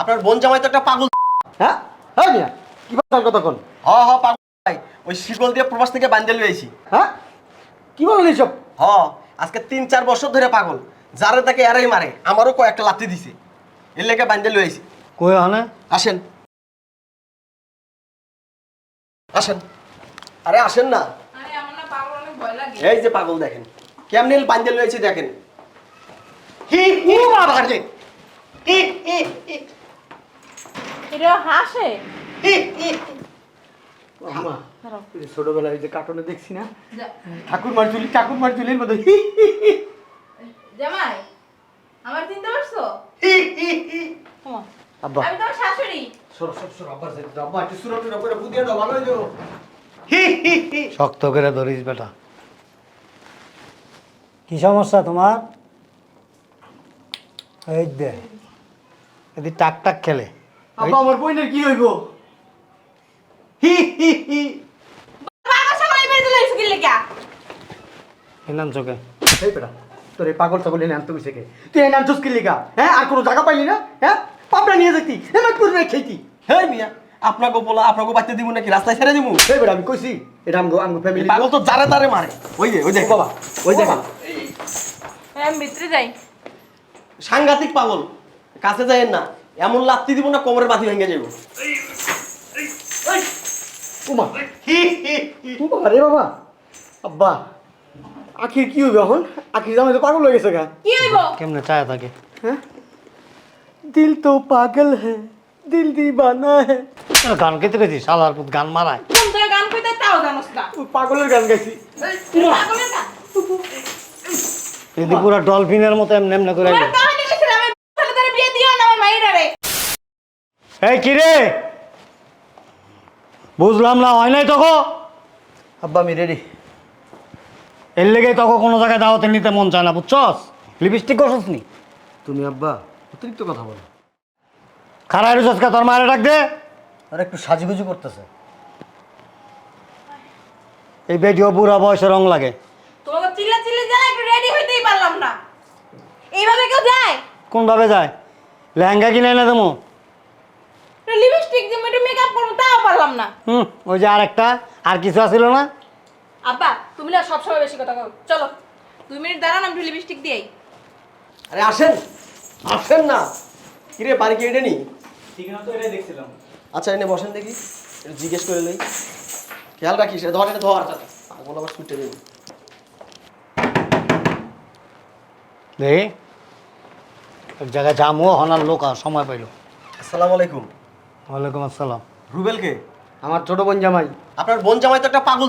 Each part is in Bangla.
আপনার বোন জামাই তো একটা পাগল। হ্যাঁ? হ্যাঁ মিয়া কি বলছেন কতক্ষণ? হ হ পাগল ভাই ওই শিকল দিয়ে প্রবাস থেকে বান্ধে লইছি হ্যাঁ? কি বলেন এইসব? হ আজকে তিন চার বছর ধরে পাগল। যারে তাকে এরাই মারে আমারও কয়েকটা লাথি দিছে। এর লেগে বান্ধে লইছি কই হনে আসেন। আসেন। আরে আসেন না। এই যে পাগল দেখেন কেমনি বান্ধে লইছি দেখেন। হি হি বাবা রে হি হি। এটা হাসে। ছোটবেলায় যে কার্টুনে দেখছি না? ঠাকুর মার চুলি ঠাকুর মার চুলির মতো। জামাই আমার চিনতে পারছ? আব্বা। আমি তোমার শাশুড়ি। সর সর সর আব্বা যে আব্বা একটু করে বুদিয়ে দাও ভালো হইল শক্ত করে ধরিস বেটা। কি সমস্যা তোমার? এই দে। এদি টাক টাক খেলে। আব্বা আমার বইনের কি হইব? হি হি হি। পাগল সকালে বের দিলে স্কুল লেখা এলাম চোখে। এই বেটা তোর এই পাগল ছাগল এনে আনতে গেছে কে? তুই এনে আনছিস কি লিগা হ্যাঁ আর কোনো জায়গা পাইলি না? হ্যাঁ? পাপড়া নিয়ে যেতি এমন করে খেতি হ্যাঁ মিয়া আপনাকে বলা আপনাকে বাচ্চা দিব নাকি? রাস্তায় ছেড়ে দিব এই বেটা আমি কইছি এটা আমগো আমগো ফ্যামিলি পাগল তো জারে তারে মারে। ওই যে ওই যে। বাবা ওই দেখেন আমি ভিতরে যাই। সাংঘাতিক পাগল। কাছে যাইয়েন না। এমন লাত্তি দিব না কোমরের বাতি ভেঙে যাব উমা। উমা রে বাবা। আব্বা আখির কি হইবে এখন? আখির জামাই তো পাগল হয়ে গেছে গা। কি হইব? কেমনে চায় থাকে হ্যাঁ? দিল তো পাগল হ্যাঁ দিল দিবানা হ্যাঁ গান কেটে গেছিস শালার পুত গান মারায়। কোন তোর গান কইতে? তাও জানোস না। পাগলের গান গাইছি। পাগলের গান পুরো ডলফিনের মতো এমনি এমনি করে তোমার কাহিনী কইছিল আমি ছেলেদের বিয়ে দিও না আমার মাইরা রে এই কিরে বুঝলাম না হয় নাই তখন? আব্বা আমি রেডি এর লেগে তখন কোনো জায়গায় দাওয়াতে নিতে মন চায় না বুঝছস? লিপস্টিক করছস নি? তুমি আব্বা অতিরিক্ত কথা বলো। খারাই রুচস কা? তোর মায়ের ডাক দে। আর একটু সাজুগুজু করতেছে। এই বেডিও বুড়া বয়সে রং লাগে। তোমাকে চিল্লা চিল্লি যায় একটু রেডি হইতেই পারলাম না। এইভাবে কেউ যায়? কোনভাবে যায়? লেহেঙ্গা কিনে এনে দেবো? লিপস্টিক দিয়ে একটু মেকআপ করব তাও পারলাম না। হুম ওই যে আরেকটা আর কিছু আছিল না? আব্বা তুমি না সবসময় বেশি কথা কও। চলো দুই মিনিট দাঁড়ান আমি লিপস্টিক দিয়েই। আরে আসেন আসেন না। কিরে বাড়ি কি এটা নি ঠিকানা তো এটাই দেখছিলাম। আচ্ছা এনে বসেন দেখি একটু জিজ্ঞেস করে লই। খেয়াল রাখিস এটা ধর এটা ধর। পাগল আবার ছুটে দেবো। দেখি এক জায়গায় যামও হনার লোক আর সময় পাইল। আসসালামু আলাইকুম। ওয়ালাইকুম আসসালাম। রুবেলকে? আমার ছোট বোন জামাই। আপনার বোন জামাই তো একটা পাগল।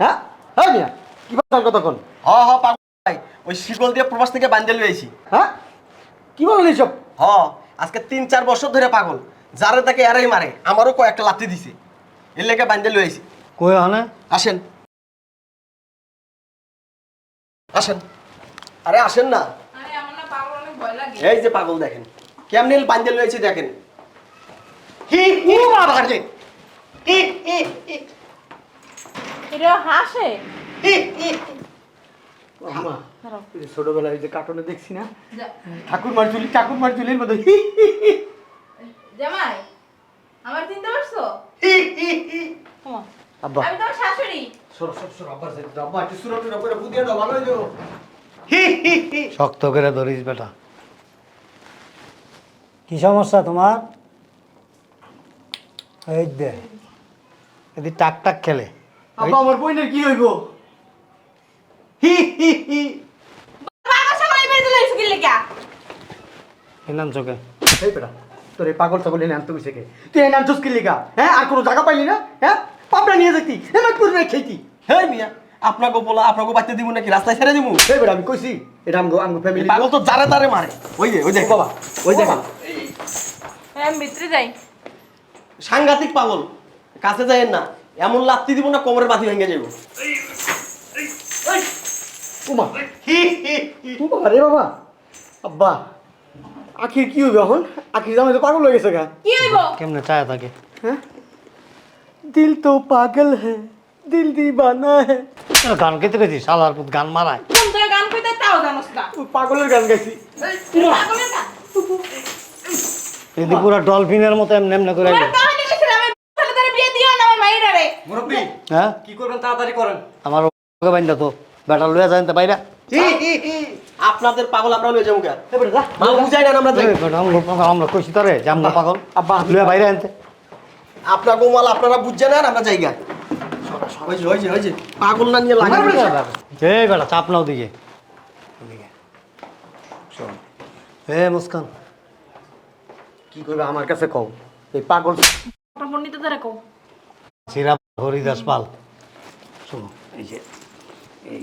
হ্যাঁ? হ্যাঁ মিয়া কি বলছেন কতক্ষণ? হ হ পাগল ভাই ওই শিকল দিয়ে প্রবাস থেকে বান্ধে লইছি হ্যাঁ? কি বলেন এইসব? হ আজকে তিন চার বছর ধরে পাগল। যারে তাকে এরাই মারে আমারও কয়েকটা লাথি দিছে। এর লেগে বান্ধে লইছি কই হনে আসেন। আসেন। আরে আসেন না। আরে আমার না পাগল অনেক ভয় লাগে। এই যে পাগল দেখেন। কেমনি বান্ধে লইছি দেখেন। হি বাবা রে এটা হাসে? আমা ছোটবেলায় যে কার্টুনে দেখছি না? ঠাকুর মারচুলি ঠাকুর হি হি হি। জামাই আমার চিনতে পারছ? হি হি হি আব্বা। আমি তোমার শাশুড়ি। সর সর সর আব্বা যে আব্বা একটু সুরট টুরট করে বুদিয়ে দাও ভালো হইল হি হি হি। শক্ত করে ধরিস বেটা। কি সমস্যা তোমার? এই দে এদি টাক টাক খেলে আব্বা আমার বইনের কি হইব হি হি হি এলাম চোখে এই বেটা তোর এই পাগল ছাগল এনে আনতে গেছে কে তুই এনে আনছিস কি লিগা হ্যাঁ আর কোনো জায়গা পাইলি না হ্যাঁ পাপড়া নিয়ে যেতি এমন করে খেতি হ্যাঁ মিয়া আপনাকে বলা আপনাকে বাচ্চা দিব নাকি রাস্তায় ছেড়ে দিব এই বেটা আমি কইছি এটা আমগো আমগো ফ্যামিলি পাগল তো জারে তারে মারে ওই যে ওই যে বাবা ওই দেখেন আমি ভিতরে যাই সাংঘাতিক পাগল। কাছে যাইয়েন না। এমন লাত্তি দিব না কোমরের বাতি ভেঙে যাব উমা। উমা রে বাবা। আব্বা আখির কি হইবে এখন? আখির জামাই তো পাগল হয়ে গেছে গা। কি হইব? কেমনে চায় থাকে হ্যাঁ? দিল তো পাগল হ্যাঁ দিল দিবানা হ্যাঁ গান কেটে গেছিস শালার পুত গান মারায়। কোন গান কইতে তাও জানোস না। পাগলের গান গাইছি। পাগলের গান? যদি পুরো ডলফিনের মতো এমনি এমনি করে তোমার কাহিনী কইছিল আমি ছেলেদের বিয়ে দিও না আমার মাইরারে মুরব্বী হ্যাঁ? কি করবেন তাড়াতাড়ি করেন। আমার ওকে বাইন্দা তো বেটা লইয়া যান তো বাইরা। হি, হি, হি। আপনাদের পাগল আমরা লয়ে যাব কেন এবারে যা। মা বুঝাই না আমরা আমরা আমরা কইছি তোরে যে আমরা পাগল। আব্বা। লইয়া বাইরে আনতে আপনার গোমাল আপনারা বুঝছেন না আমরা জায়গা পাগল না নিয়ে লাগে এই বেটা চাপ নাও দিকে। এ মুস্কান। কি করবে আমার কাছে কও। এই পাগল ওটা পণ্ডিত ধরে কও। সিরা হরিদাস পাল। শোনো এই যে এই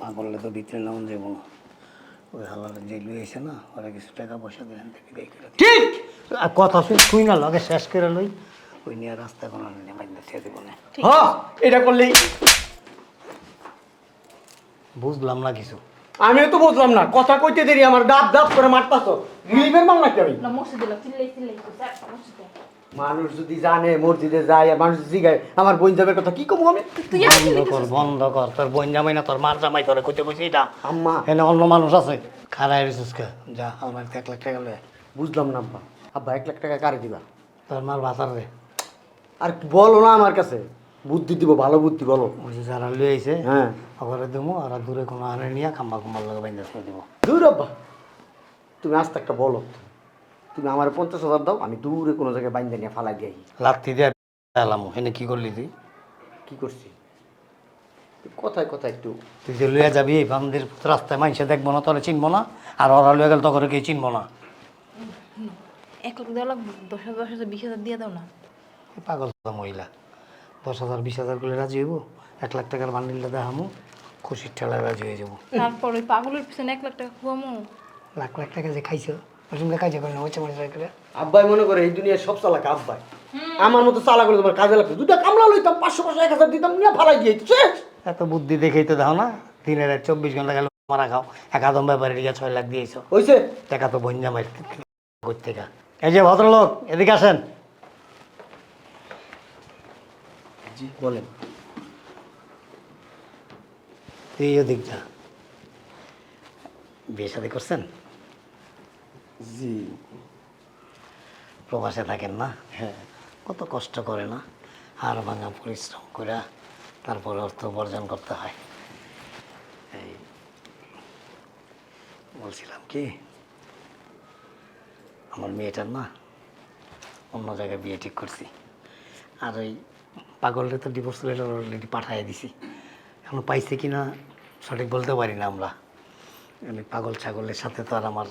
পাগলে তো ভিতরে নামন যাব না ওই হালার যে লুয়েছে না ওরা কিছু টাকা পয়সা দিই। ঠিক! আর কথা শুন শুই না লগে শেষ করে লই। ওই নিয়ে রাস্তা কোনো দেবো হ্যাঁ এটা করলেই বুঝলাম না কিছু। আমিও তো বুঝলাম না। কথা কইতে দেরি আমার দাঁত দাঁত করে মারতাছ। রিলিফের মাল নাকি আমি? না মসজিদে লোক চিল্লাই চিল্লাই মসজিদে। মানুষ যদি জানে মসজিদে যায় আর মানুষ জিগায় আমার বোন যাবে কথা কি কমু আমি? তুই আর বন্ধ কর বন্ধ কর তোর বোন জামাই না তোর মার জামাই তোরে কইতে কইছি এটা। আম্মা। এনে অন্য মানুষ আছে। খারাই রেছিস কে? যা আমার এক লাখ টাকা লয়ে বুঝলাম না আব্বা। আব্বা এক লাখ টাকা কারে দিবা? তোর মার বাতার রে। আর বলো না আমার কাছে। বুদ্ধি দিব ভালো বুদ্ধি বলো। ওই যে যারা লুয়ে আইছে হ্যাঁ। ওখানে দেবো আর দূরে কোনো আনে নিয়ে খাম্বা খাম্বার লগে বাইন্দা ছেড়ে দিব। দূর আব্বা। তুমি আস্তে একটা বলো। তুমি আমার পঞ্চাশ হাজার দাও আমি দূরে কোনো জায়গায় বাইন্দা নিয়ে ফালাই দিয়ে। লাত্তি দিয়ে এলাম এনে কি করলি তুই? কি করছি? কথায় কথা একটু তুই যে লুয়ে যাবি এই বান্দির রাস্তায় মানুষে দেখব না তোরা চিনবো না আর ওরা লুয়ে গেলে তখন কেউ চিনবো না। এক লাখ দেওয়া লাগবে দশ হাজার দশ হাজার বিশ হাজার দিয়ে দাও না। পাগল মহিলা। দশ হাজার বিশ হাজার করে রাজি হইব এক লাখ টাকার বান্ডিলটা দেখামু খুশির ঠেলায় রাজি হয়ে যাব। তারপর ওই পাগলের পিছনে এক লাখ টাকা খুয়ামো। লাখ লাখ টাকা যে খাইছো ওরকম কাজে করে না হচ্ছে মনে করে আব্বাই মনে করে এই দুনিয়ার সব চালাক আব্বাই। আমার মতো চালা করে তোমার কাজে লাগতো দুটা কামলা লইতাম পাঁচশো পাঁচশো এক হাজার দিতাম নিয়ে ফালাই দিয়ে শেষ। এত বুদ্ধি দেখেই তো দাও না দিনের রাত চব্বিশ ঘণ্টা গেল মারা খাও। এক আদম ব্যাপারে রিয়া ছয় লাখ দিয়েছ। হয়েছে টাকা তো বন্যা মার করতে এই যে ভদ্রলোক এদিকে আসেন। জি বলেন। তুই ওদিক যা। বিয়ে শাদি করছেন? জি। প্রবাসে থাকেন না? হ্যাঁ। কত কষ্ট করে না? হাড় ভাঙা পরিশ্রম করে তারপরে অর্থ উপার্জন করতে হয়। এই বলছিলাম কি আমার মেয়েটার না অন্য জায়গায় বিয়ে ঠিক করছি। আর ওই পাগলরে তো ডিভোর্স লেটার অলরেডি পাঠিয়ে দিছি। এখন পাইছে কি না সঠিক বলতে পারি না আমরা। মানে পাগল ছাগলের সাথে তো আর আমার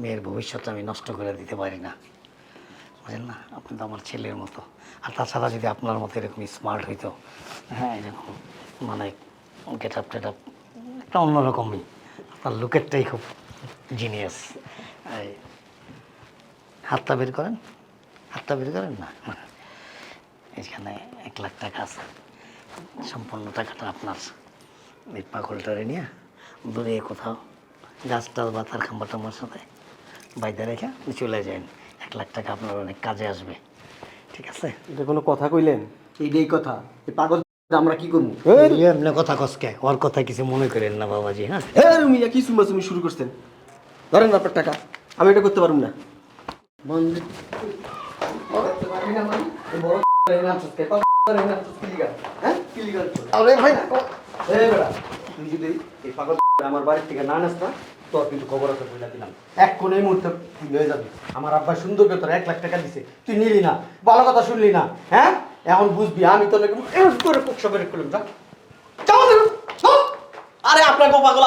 মেয়ের ভবিষ্যৎ আমি নষ্ট করে দিতে পারি না। বুঝলেন না? আপনি তো আমার ছেলের মতো। আর তাছাড়া যদি আপনার মতো এরকম স্মার্ট হইতো হ্যাঁ এরকম মানে গেট আপ টেট আপ একটা অন্যরকমই। আপনার লুকেরটাই খুব জিনিয়াস হাতটা বের করেন? হাতটা বের করেন না? এখানে এক লাখ টাকা আছে। সম্পূর্ণ টাকাটা আপনার এই পাগলটারে নিয়ে দূরে কোথাও গাছ টাছ বা তার খাম্বা টাম্বার সাথে বাইদা রেখে আপনি চলে যান। এক লাখ টাকা আপনার অনেক কাজে আসবে। ঠিক আছে? এটা কোনো কথা কইলেন? এইটাই কথা। এই পাগল আমরা কি করব? এমনি কথা কসকে ওর কথা কিছু মনে করেন না বাবাজি হ্যাঁ? হ্যাঁ মিয়া কি সুমা তুমি শুরু করছেন? ধরেন আপনার টাকা। আমি এটা করতে পারব না। ভাই তুই যদি এই পাগল আমার বাড়ির থেকে না তোর কিন্তু খবর আছে দিলাম এই মুহূর্তে তুই হয়ে যাবি আমার আব্বা সুন্দর তোর এক লাখ টাকা দিছে তুই নিলি না ভালো কথা শুনলি না হ্যাঁ এখন বুঝবি আমি তো নাকি এরকম করে বের করলাম যা। আরে আপনার গো পাগল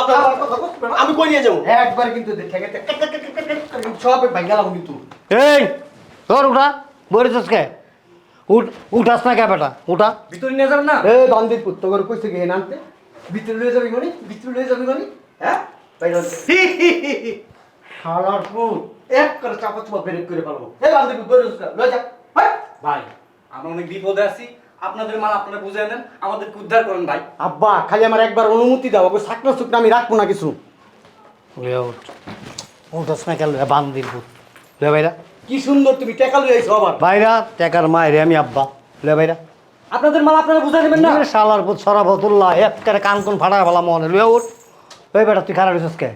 আমি কই নিয়ে যাব একবার কিন্তু দেখে সব ভাঙ্গালাম কিন্তু এই তোর উঠা কে উঠ উঠাস না কে বেটা উঠা ভিতরে নিয়ে যাবেন না এ বান্দিপুর তোর কইছে কি নামতে ভিতরে লয়ে যাবি গনি ভিতরে লয়ে যাবি গনি হ্যাঁ বাইরে শালার ফুল এক করে চাপা চাপা বেরেক করে পারব এ বান্দিপুর বের হচ্ছে লয়ে যা হ্যাঁ ভাই আমরা অনেক বিপদে আছি আপনাদের মাল আপনারা বুঝে নেন আমাদেরকে উদ্ধার করেন ভাই আব্বা খালি আমার একবার অনুমতি দাও ওকে সাকনা সুকনা আমি রাখব না কিছু উঠাস না কেন বান্দির পুত লে ভাইরা কি সুন্দর তুমি টেকা লয়ে আইছো আবার। ভাইরা টেকার মায়ের আমি আব্বা। লে ভাইরা। আপনাদের মাল আপনারা বুঝাই নেবেন না? শালার পুত সরা ভতুল্লাহ এক করে কান কোন ফাটা ভালা মনে লুয়ে উঠ ওই বেটা তুই খারাপ হইছিস কে?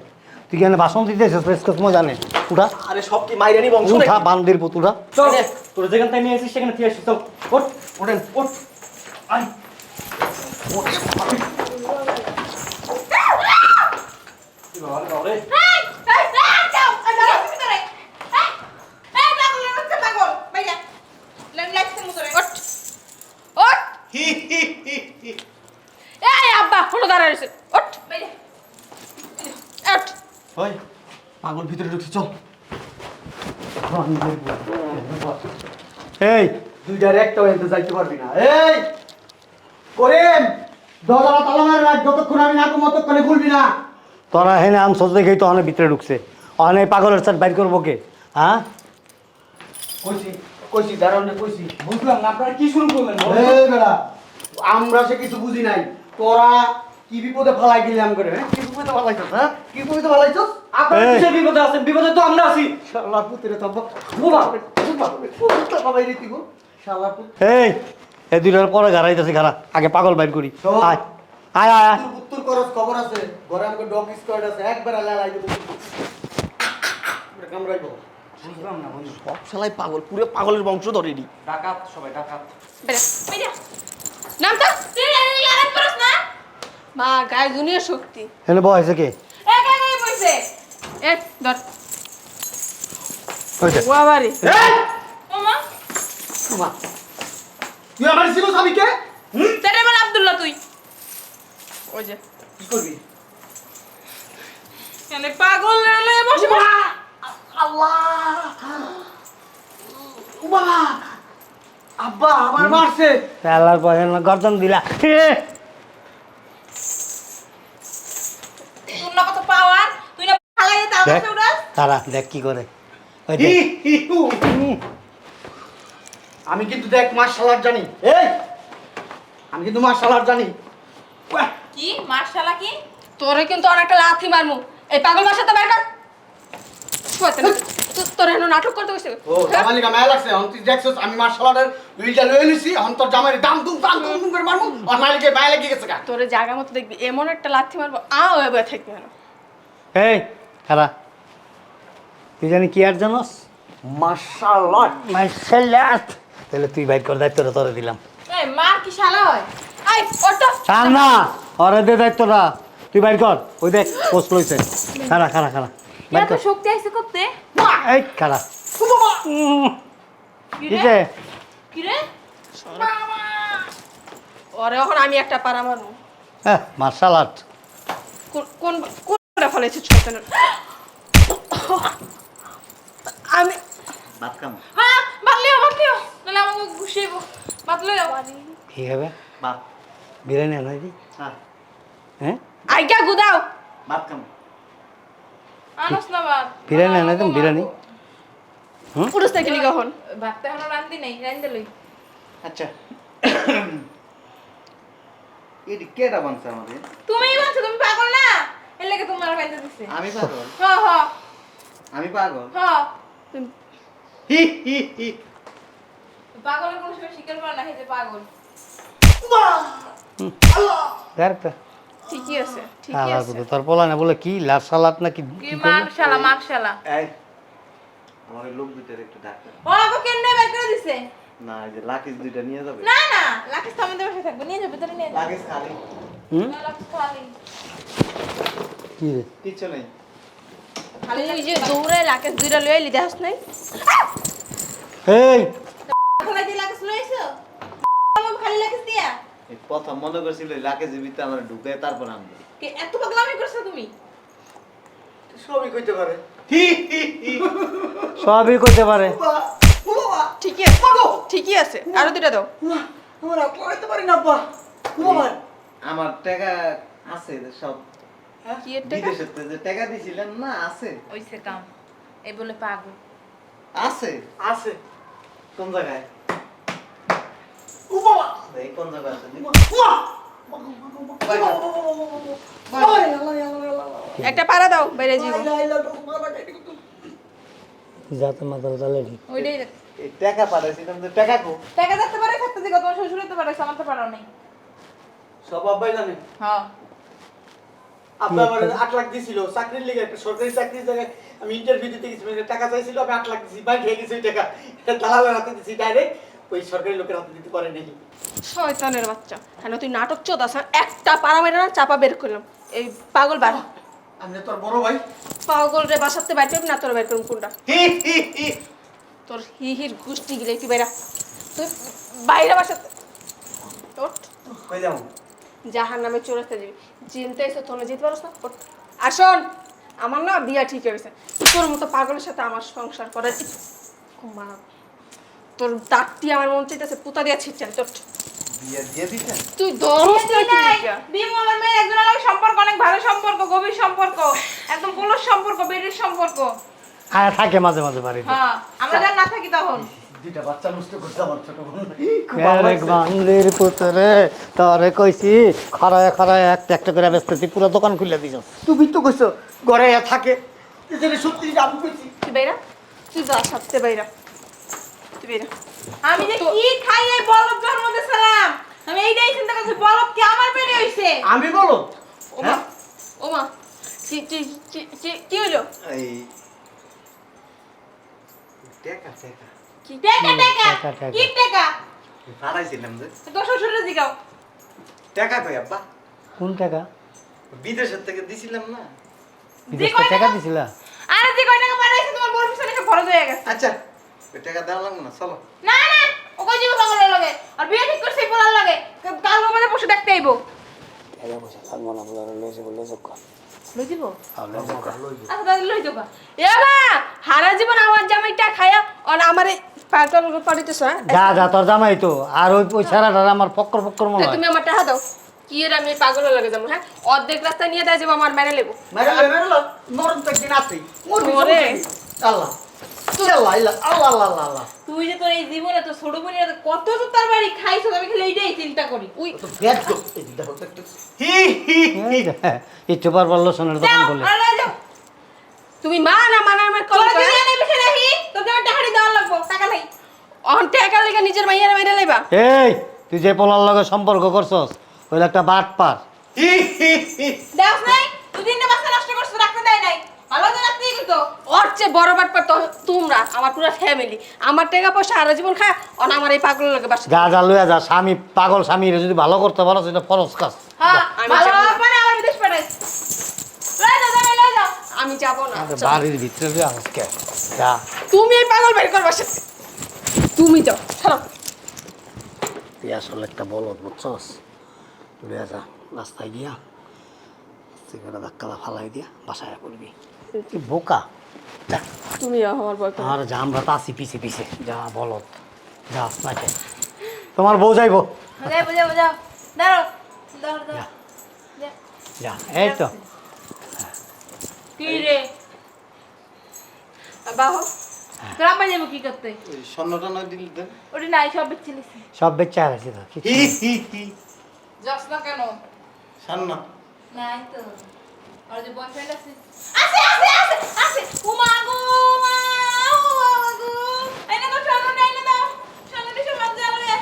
তুই কেন বাসন দিতে এসেছিস মজা নেই? উঠা। আরে সব কি মাইরানি বংশ উঠা? বান্দির পুতুরা চল। তোর যেখান থেকে নিয়ে এসেছিস সেখানে ফিরে আসিস চল। ওঠ ওঠেন ওঠ। আয়। কি বাবা রে বাবা রে। এই, এই, এই, যাও, এই, যাও, ভিতরে। এই, এই, পাগলের বাচ্চা পাগল, বাইরে। লেন, লাইটসের ভিতরে। ওঠ, এই, আব্বা, হলো দাঁড়ায় রয়েছে। ওঠ, ওঠ। ওই পাগল ভিতরে ঢুকছে চল। এই দুইটার একটা হইতে যাইতে পারবি না। এই করেন দরজাটা তালা মারে রাখ যতক্ষণ আমি না কম ততক্ষণে খুলবি না। তোরা হেনে আনছস দেখেই তো অনেক ভিতরে ঢুকছে। অনেক পাগলের সাথে বাইর করব কে? হ্যাঁ? কইছি। কইছি দারুণ কইছি। বুঝলাম না আপনারা কি শুরু করলেন? এই বেড়া। আমরা সে কিছু বুঝি নাই। তোরা কি বিপদে ফালাই গেলাম করে হ্যাঁ? কি বিপদে ফালাইছস হ্যাঁ? কি বিপদে ফালাইছস? আপনারা। কিসের বিপদে আছেন? বিপদে তো আমরা আছি। শালা পুত্রে তো বুবা বুবা বুবা বাবাই রীতি গো। শালা পুত্র। এই এই দুইটার পরে গাড়াইতেছি খারা আগে পাগল বাইর করি। আয়। আয় আয় আয়। উত্তর করস খবর আছে। ঘরে আমাকে ডগ স্কোয়াড আছে। একবার লালাই দেবো। কামড়াইবো। বুঝলাম না বন্ধু। সব শালাই পাগল পুরো পাগলের বংশ ধরেনি ডাকাত সবাই ডাকাত। নাম তো, তুই আরাম করস না? মা গায়ে দুনিয়া শক্তি। কে? বইছে? এ ধর। বাবারে তুই আমার ছিল সাবিকে তেরে বল আব্দুল্লাহ তুই। ওই যে। কি করবি? পাগল লয়ে বসে বসে বাবা আব্বা আমার মারছে আল্লাহর গর্দন দিলা। এ, না কত পাওয়ার তুই না ফালাই দে তাও দেখ তারা। দেখ কি করে। আমি কিন্তু দেখ মার্শাল আর্ট জানি। এই! আমি কিন্তু মার্শাল আর্ট জানি। কি? মার্শালা কি? তোরে কিন্তু অনেকটা লাথি মারমু। এই পাগল মাসে বাইর কর। শুয়াতে না। তোর এনে নাটক করতে বসে ও জামালি কা মায়া লাগছে। অন তুই দেখছস আমি মার্শাল আর্টের উইলটা লয়ে নিছি অন তোর জামাই দাম দুম দাম দুম দুম করে মারমু আর মালিকে মায়া লাগি গেছে কা তোরে জায়গা মতো দেখবি এমন একটা লাথি মারবো আ ওয়ে বয়ে থাকবি না এই খারা তুই জানি কি আর জানস? মার্শাল আর্ট মার্শাল আর্ট তাহলে তুই বাইর কর দায়িত্বটা তোরে দিলাম। এই মার কি শালা হয়? আই ওটা। ছাড় না ওরে দে দায়িত্বটা। তুই বাইর কর ওই দেখ পোস্ট লইছে। খারা খারা খারা এত কর শক্তি আইছে করতে? এই খারা উম, কি কি রে? রে কি রে? ওরে এখন আমি একটা পারা হ্যাঁ মার্শাল আর্ট। কোন কোন কোনটা ফলাইছে ছোটন আমি ভাত কাম। হ্যাঁ বাতলিও বাতলিও নাহলে আমাকে ঘুষিয়ে বাতলিও কি হবে? ভাত বিরিয়ানি আনাই দি হ্যাঁ? আইগা গুদাও। ভাত কাম। আনস না বাদ। বিরিয়ানি আনাই দিম বিরিয়ানি। পুরুষ থেকে কখন ভাতটা এখনও রান্ধি নাই রান্ধে লই। আচ্ছা। এডি কেডা বানছে আমাদের? তুমি বলছো তুমি পাগল না? এর লেগে তোমার বাইতে দিছে। আমি পাগল? হ হ। আমি পাগল? হ। তুমি হি হি হি। পাগলের কোনো সময় স্বীকার করে না যে পাগল। দেখ ঠিকই আছে ঠিকই আছে। তোর পোলা না বলে কি লাল সালাদ না কি? মাকশালা মাকশালা এই আমার লোক দুইটার একটু ডাক্তার ও আমাকে কেন বের করে দিছে? না এই যে লাকিস দুইটা নিয়ে যাবে। না না লাকিস তো আমাদের বাসায় থাকবে নিয়ে যাবে ভিতরে নিয়ে যাবে লাকিস খালি। হুম? লাকিস খালি। কি রে? কিচ্ছু নেই। খালি ওই যে দৌড়ে লাকিস দুইটা লয়ে লিদে হাস নাই? এই! দিয়ে লাকিস লইছো খালি লাকিস দিয়া? প্রথম মনে করছিল লাকে জীবিত আমার ঢুকে তারপর আনব কে এত পাগলামি করছ তুমি? সবই কইতে পারে। সবই করতে পারে। ঠিকই আছে ঠিকই আছে। আরও দুইটা দাও। আমরা কইতে পারি না আব্বা। বাবা। আমার টাকা আছে সব। কি এর টাকা? যে টাকা দিছিলেন না আছে। ওইসে কাম এই বলে পাগল। আছে। আছে। কোন জায়গায়? বাবা এই কোন জায়গায় আছে একটা পাড়া দাও বাইরে যাব যাতে মাথার তালে ওইটাই টাকা পাঠাইছিলাম যে টাকা কো টাকা দেখতে পারে থাকতে দিকে তোমার শ্বশুর তো পারে আমার তো পারো নাই সব আব্বাই জানে হ্যাঁ আব্বা আমার লাখ দিছিল চাকরির লেগে একটা সরকারি চাকরির জায়গায় আমি ইন্টারভিউ দিতে গেছি মানে টাকা চাইছিল আমি আট লাখ দিছি বাইক খেয়ে গেছি টাকা এটা দালালের হাতে দিছি ডাইরেক্ট ওই সরকারি লোকের হাতে দিতে পারে নাকি? শয়তানের বাচ্চা। হ্যাঁ তুই নাটক চোদ আসা? একটা পাড়া মেরে না চাপা বের করলাম। এই পাগল বার। আমি তোর বড় ভাই? পাগল রে বাসাতে বাইর করবি না? তোর বাইর করবি কোনটা? তোর হি হির গোষ্ঠী গিলে তুই বাইরা। তুই বাইরে বাসাতে ওঠ। কই জাহার নামে চড়াতে যাবি। চিনতে এসে তোনে যেতে পারস না? ওঠ। আর শোন আমার না বিয়া ঠিক হয়েছে তোর মতো পাগলের সাথে আমার সংসার করার ইচ্ছে- মা তোর দাঁতটি আমার মন চাইতেছে পুতা দিয়া ছিটছেন তুই লগে সম্পর্ক অনেক ভালো সম্পর্ক গভীর সম্পর্ক একদম সম্পর্ক সম্পর্ক। থাকে মাঝে মাঝে বাড়িতে। হ্যাঁ আমরা না থাকি তখন। পুরো দোকান খুলে দিছ। তুমি তো কইছো ঘরে থাকে। সত্যি আমি কইছি। তুই বাইরা? তুই যা সাথে বাইরা। আমি যে কি খাই এই বলব জন্ম দিয়েছিলাম আমি এইটাই চিন্তা করছি বলব কি আমার পেটে হইছে? আমি বলো ওমা ওমা কি কি কি- কি- কি হলো এই টাকা টাকা। কি টাকা টাকা। কি টাকা? হারাইছিলাম যে। তোর শ্বশুরে জিগাও। টাকা কই আব্বা? কোন টাকা? বিদেশের থেকে দিছিলাম না। বিদেশ থেকে টাকা দিছিলা? আরে যে কয় টাকা মারাইছে তোমার বড় পিছনে খরচ হয়ে গেছে। আচ্ছা। ওই টাকা দেওয়া লাগবে না চলো। না না ও কই যাব পাগলের লগে। আর বিয়ে ঠিক করছে বলার লাগে। কাল আমাদের পশু দেখতে আইবো। টাকা পয়সা লাগবো না বলে লইছে বলে চোখ লই দিব আচ্ছা তাহলে লই দেবা এ মা হারা জীবন আমার জামাইটা খায়া আর আমার পাগল পাড়িতেছ হ্যাঁ? যা যা তোর জামাই তো। আর ওই ওই ছাড়াটা আমার ফক্কর ফক্কর মনে তুমি আমার টাকা দাও। কি এর আমি পাগলের লাগে যাব হ্যাঁ? অর্ধেক রাস্তা নিয়ে দেয় যাব আমার মেরে লেবো। মেরে তো একদিন আছে আল্লাহ। তুই যে তোর এই জীবনে তো ছোট বোনের কত তো তার বাড়ি খাইছো আমি খালি এইটাই চিন্তা করি। উই। দেখো একটু লোসনের দোকান তুমি মা না মানা আমার কল তোর যদি এনে বেশি রাখি আমার টাকা দেওয়া লাগবো টাকা নাই। অন টাকা লেগে নিজের মাইয়ার মেরে লাইবা? এই তুই যে পোলার লগে সম্পর্ক করছস ওই একটা বাট পার নাই নষ্ট রাখতে দেয় নাই ভালো তো রাখতেই কিন্তু ওর চেয়ে বড় বাট পার তোমরা আমার পুরো ফ্যামিলি আমার টাকা পয়সা সারা জীবন খায় অন আমার এই পাগল লগে বাসা যা যা লইয়া যা স্বামী পাগল স্বামীর যদি ভালো করতে পারো সেটা ফরজ কাজ। হ্যাঁ আমি ভালো যাব না। হওয়ার পরে আমার বিদেশ লই আমি যাব না। আরে বাড়ির ভিতরে যে আজকে যা। তুমি এই পাগল বের করবা সে তুমি যাও ছাড়ো। তুই আসলে একটা বলত বুঝছস? লইয়া যা রাস্তায় গিয়া সিগারেট ধাক্কা ফালাই দিয়া বাসায় করবি তুই বোকা? তুমি আমার আর যা আমরা তো আসি পিছে পিছে। যা বলত যা নাকে। তোমার বউ যাইব। যাও। দাঁড়ো যা। এই তো। কি রে? বাহ। যাব কি করতে? স্বর্ণটা নয় দিলি দেন ওটা নাই সব বেচা তো না কেন? স্বর্ণ নাই তো। আর যে বয়ফ্রেন্ড আছে আছে আছে আছে আছে উমা গো মা গো এনে তো শোনো না এনে দাও শোনো দিছো মাঝে আলে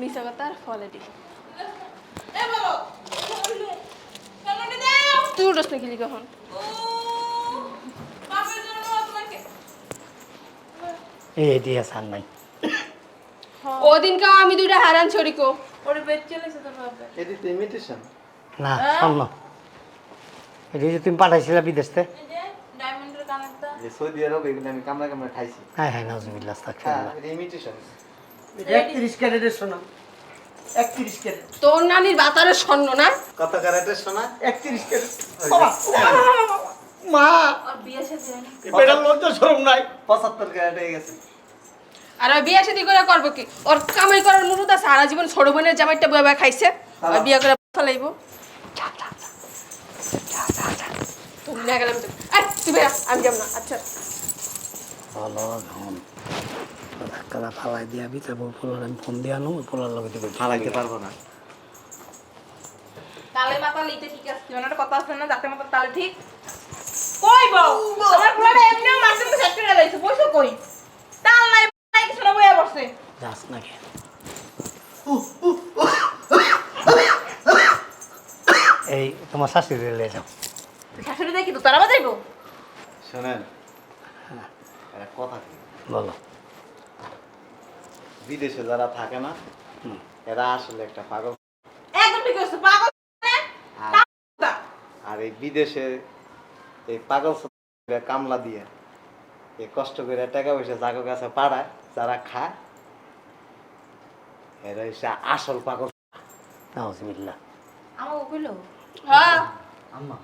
মিশা কথা ফলে দি এ বলো শোনো নি দাও তুই উঠোস না গেলি কখন ও বাপের জন্য তোমাকে এই দিয়ে সার নাই ওদিনকেও আমি দুইটা হারান ছড়িকো ওরে বেচ চলেছে তোর বাপে এটি তো ইমিটেশন না স্বর্ণ এটা যে তুমি পাঠাইছিলে বিদেশতে যে সৌদি আরব এগুলো আমি কামড়া কামড়া খাইছি। হ্যাঁ হ্যাঁ নাজমিল্লাহ হ্যাঁ আস্তাগফিরুল্লাহ ইমিটেশন একত্রিশ ক্যারেটের সোনা। একত্রিশ ক্যারেট। তোর নানির বাতারের স্বর্ণ না? কত ক্যারেটের সোনা? একত্রিশ ক্যারেট। মা! আর বিয়ে সাথে বেটার লজ্জা শরম নাই। পঁচাত্তর ক্যারেট হয়ে গেছে। আর বিয়ে শাদি করে করব কি? ওর কামাই করার মুরুদ আছে সারা জীবন ছোট বোনের জামাইটা বয়ে খাইছে। বিয়ে করে ফেলাইবো তুমি না গেলাম তো। এই, তুই আমি যাব না আচ্ছা। ভালো ধন ধাক্কা ফালাই দিয়া ভিতরে বউ পোলার আমি ফোন দিয়া নো ওই পোলার লগে দিব। ফালাইতে পারব না। তালে মাথা লিতে ঠিক আছে। কথা আছে না যাতে মাথা তালে ঠিক। কই বউ? আমার পুরো এমনিও মাসে তো সেট করে লাইছে বসো কই? তাল নাই নাই কিছু না বইয়া বসছে। যাস না কেন? এই তোমার শাশুড়ি লে যাও। শাশুড়ি দেখি তো তারা বাজাইবো শোনেন কথা কি বলো। বিদেশে যারা থাকে না এরা আসলে একটা পাগল। একদম ঠিক আছে পাগল আর এই বিদেশে এই পাগল কামলা দিয়ে এই কষ্ট করে টাকা পয়সা জাগো কাছে পাড়ায় যারা খায় এরা হচ্ছে আসল পাগল। নাউজুবিল্লাহ। আমার কইলো হ্যাঁ। আম্মা।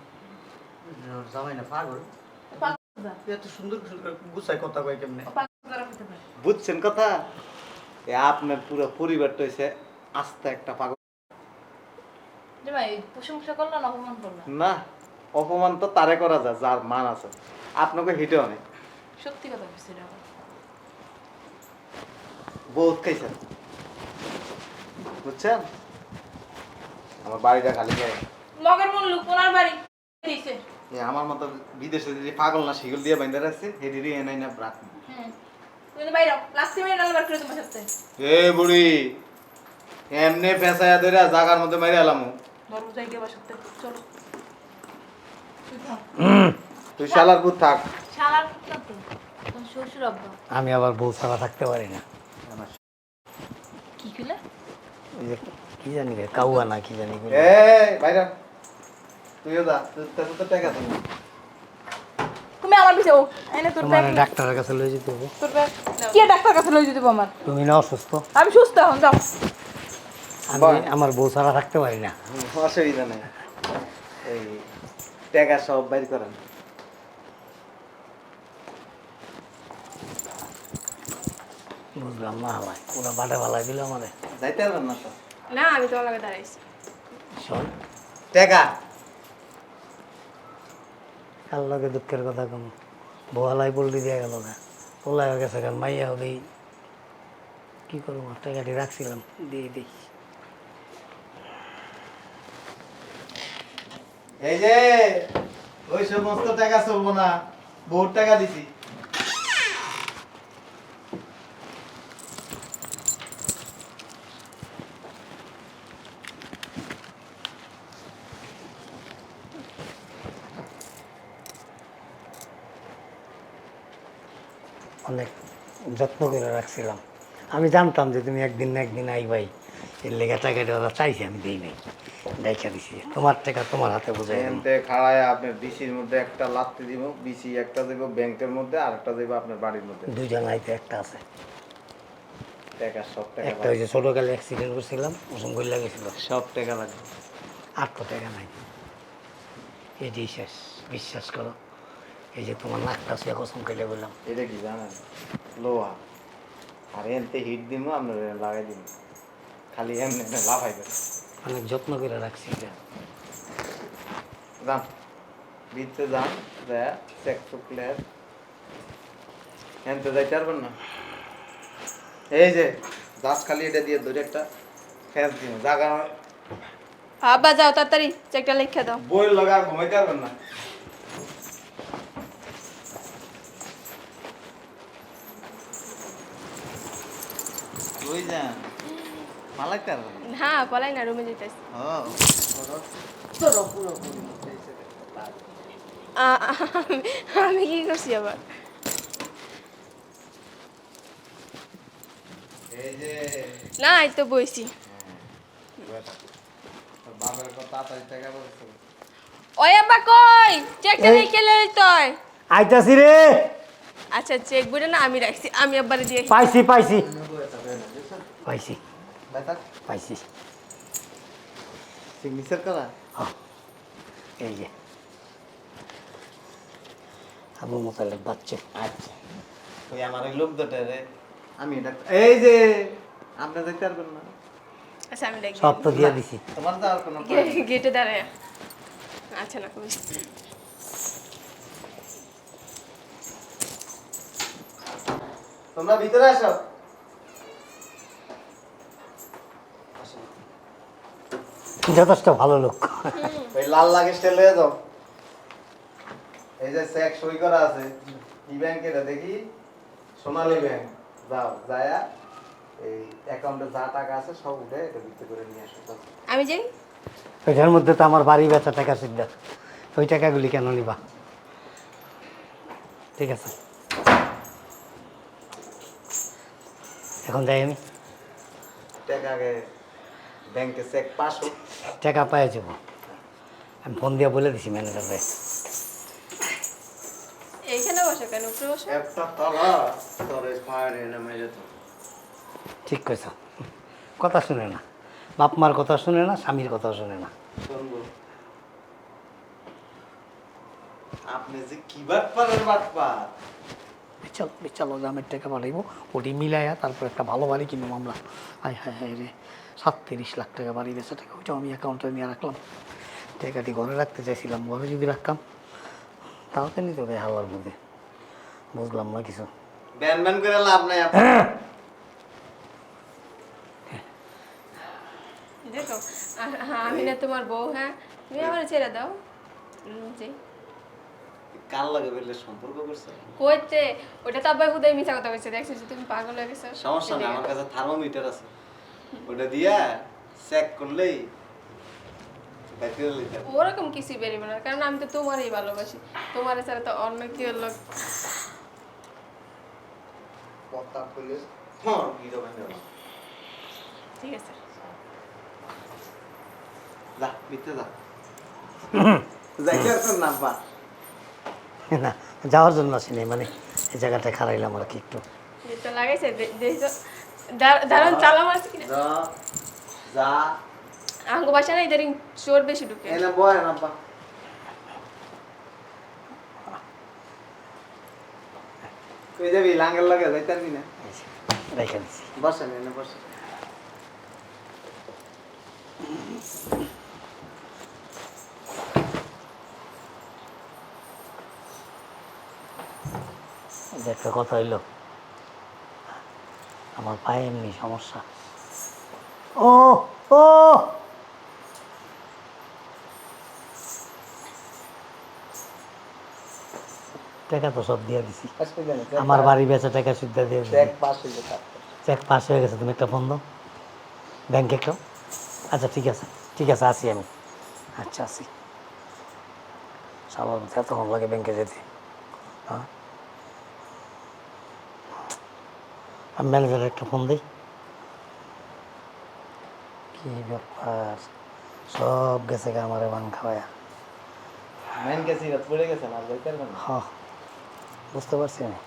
বুঝছেন? কথা আপনার পুরো আস্তে একটা পাগল না অপমান তো তারে করা যায় যার মান আছে আপনাকে হিটে অনেক সত্যি কথা বহুত খাইছেন বুঝছেন আমার বাড়িটা খালি গায়ে। মগের মন লোক বাড়ি। আমার মতো বিদেশে যদি পাগল না শিগুল দিয়ে বাইন্দা রাখছে হেডিরই এনাই না হ্যাঁ। তুমি বাইরে আলাদা করে তোমার সাথে এ বুড়ি এমনি পেঁচায়া ধরে জাগার মধ্যে মেরে এলাম। ধর্ম যাই গিয়ে সাথে চলো। তুই থাক। শালার পুত থাক। শালার না তো তোমার শ্বশুর আব্বা। আমি আবার বউ ছাড়া থাকতে পারি না। কি কইলে? কি জানি রে কাউয়া না কি জানি বলে। এ বাইরে। তুইও যা তোর তো টাকা দিবি। তুমি আমার পিছে ও এনে তোর ব্যাগ ডাক্তারের কাছে লয়ে যেতে হবে। তোর ব্যাগ কি ডাক্তার কাছে লই যেতে আমার? তুমি না অসুস্থ? আমি সুস্থ এখন যাও। আমি আমার বউ ছাড়া থাকতে পারি না। অসুবিধা নেই। এই টাকা সব বাইর করেন। বুঝলাম না হালাই ওরা বাটে ভালাই দিল আমাদের যাইতে পারবেন না তো? না আমি তোমার লগে দাঁড়াইছি। শোন। টাকা? কার লগে দুঃখের কথা কম। বহালাই বলতে দিয়ে গেল না। ওলাই গেছে কারণ মাইয়া হলেই কি করব? টাকাটি রাখছিলাম, দিয়ে দিই। এই যে, ওই সমস্ত টাকা চলবো না, বহুত টাকা দিছি অনেক যত্ন করে রাখছিলাম। আমি জানতাম যে তুমি একদিন না একদিন আইবাই। এর লেগে টাকাটা ওরা চাইছে আমি দিই নাই। দেখা দিছি তোমার টাকা তোমার হাতে বোঝাই খাড়ায় আপনার বিসির মধ্যে একটা লাত্তি দিব বিসি একটা দেব ব্যাংকের মধ্যে আর একটা দেব আপনার বাড়ির মধ্যে। দুজন আইতে একটা আছে। টাকা সব একটা ওই যে ছোটোকালে অ্যাক্সিডেন্ট করছিলাম ওসম করে লাগেছিল সব টাকা লাগবে। আর তো টাকা নাই। এটাই শেষ বিশ্বাস করো। এই যে তোমার নাকটা সে কসম কেটে বললাম। এটা কি জানেন? লোহা। আর এনতে হিট দিব আপনার লাগাই দিব খালি এমনি লাফাই দেবে। অনেক যত্ন করে রাখছি। এটা। যান। ভিতরে যান যা চেক চুকলে এনতে যাইতে পারবেন না? এই যে দাস খালি এটা দিয়ে ধরে একটা ফ্যান্স দিব জাগা আব্বা যাও তাড়াতাড়ি চেকটা লিখে দাও। বই লাগা ঘুমাইতে পারবেন না। ওই যান হ্যাঁ পলাই না রুমে যেতেছি হ্যাঁ আমি কি করছি আবার? না এই তো বইছি। ওই আব্বা কই? চেকটা আইতাছি রে। আচ্ছা চেক বইটা না আমি রাখছি আমি আব্বারে দিয়ে পাইছি পাইছি। পাইছি। বেটা পাইছি। সিগনেচার করা এই যে। আবু মোতালেব বাচ্চা। আচ্ছা। ওই আমার ওই লোক দুটা রে। আমি এটা এই যে আপনি দেখতে পারবেন না। আচ্ছা আমি দেখি। সব তো দিয়ে দিছি। তোমার যাওয়ার কোনো গেটে দাঁড়ায়। আচ্ছা না তোমরা ভিতরে আসো। যথেষ্ট ভালো লোক। ওই লাল লাগেজটা লয়ে যাও। এই যে চেক সই করা আছে কি ব্যাংক এটা দেখি? সোনালী ব্যাংক যাও যায়া এই অ্যাকাউন্টে যা টাকা আছে সব উঠে এটা বিক্রি করে নিয়ে আসো। আমি যাই? ওইটার মধ্যে তো আমার বাড়ি বেচা টাকা সিদ্ধা ওই টাকাগুলি কেন নিবা? ঠিক আছে। এখন যাই আমি। টাকা আগে ব্যাংকে চেক পাস হোক। টাকা পাই যাব। আমি ফোন দিয়ে বলে দিছি ম্যানেজারে এইখানে বসে কেন উপরে বসে। একটা তলা তোর ফায়ার এনে মেরে তো ঠিক কইছ। কথা শুনে না। বাপ মার কথা শুনে না স্বামীর কথা শুনে না। আপনি যে কি বাট পারেন বাট পার দামের টাকা পাঠাইব ওটি মিলাইয়া তারপর একটা ভালো বাড়ি কিনবো আমরা। হাই হাই হাই রে। সাতত্রিশ লাখ টাকা বাড়ি বেচে টাকা ওইটাও আমি অ্যাকাউন্টে নিয়ে রাখলাম। টাকাটি ঘরে রাখতে চাইছিলাম ঘরে যদি রাখতাম তাও তো নিতে হবে হাওয়ার মধ্যে। বুঝলাম না কিছু। ব্যান ব্যান করে লাভ নাই দেখো আ- আমি না তোমার বউ হ্যাঁ? তুমি আমার ছেড়ে দাও। জি। কাল লাগে বললে সম্পর্ক করছে? কইতে ওটা তো আব্বাই হুদাই মিছা কথা কইছে দেখছিস তুমি পাগল হয়ে গেছো। সমস্যা নেই আমার কাছে থার্মোমিটার আছে। ওটা দিয়া চেক করলেই ওরকম কিছুই বেরিবে না কারণ আমি তো তোমারই ভালোবাসি। তোমার ছাড়া তো অন্য কথা কইলে হ্যাঁ ঠিক আছে। যা মিথ্যে যা। না যাওয়ার জন্য আসিনি মানে এই জায়গাটা খারাইলাম আর কি একটু। লাগাইছে দে- দেখি তো দার- দারুণ চালা মারছে কিনা? যা আঙ্গু বাসা না ইদারিং চোর বেশি ঢুকে। এনে বয় না পা কই যাবি? লাঙ্গের লাগে না? বসেন এনে বসেন। এই কথা হইল। আমার পায়ে এমনি সমস্যা। ও ও। টাকা তো সব দিয়ে দিছি। আমার বাড়ি বেচা টাকা সুদ্ধা দিয়ে দিছি। চেক পাস হয়ে গেছে তুমি একটা ফোন দাও। ব্যাংকে একটা। আচ্ছা ঠিক আছে ঠিক আছে আসি আমি। আচ্ছা আসি। মধ্যে এতক্ষণ লাগে ব্যাংকে যেতে। হ্যাঁ? আমি ম্যানেজারের একটা ফোন দিই কি ব্যাপার সব গেছে গা আমারে বান খাওয়ায়া মেন গেছি পড়ে গেছে না যাইতে পারবেন না হ বুঝতে পারছি আমি